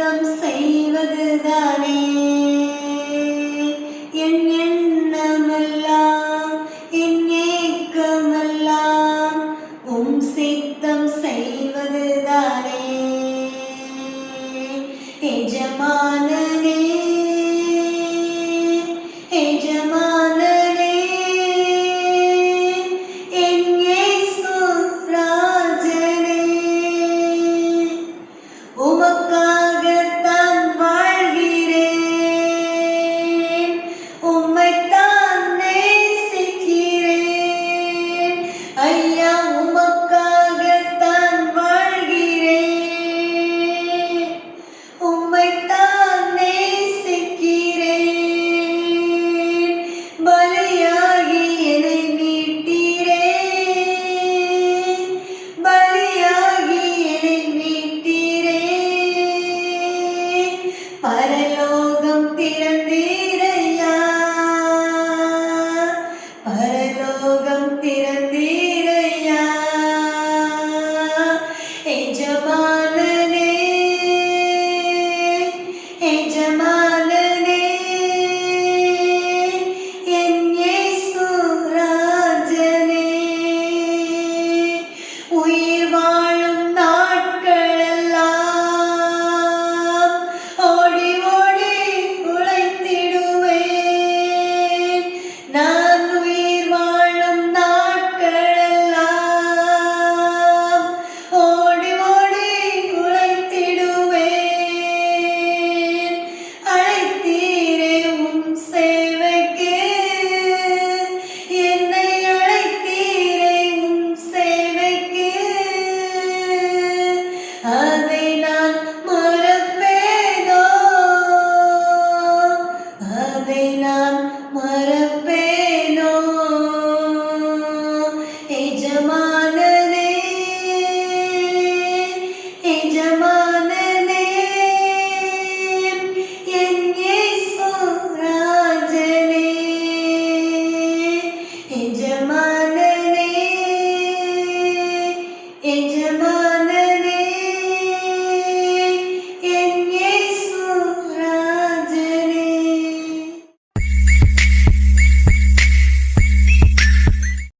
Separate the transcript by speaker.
Speaker 1: யுத்தம் செய்வதுதானே. என் எண்ணமெல்லாம் என் ஏக்கமெல்லாம் உம் சித்தம் செய்வதுதானே. எஜமான പരലോകം തിരന്തീരയ്യ പരലോകം തിരന്തീരയ്യ യജമാന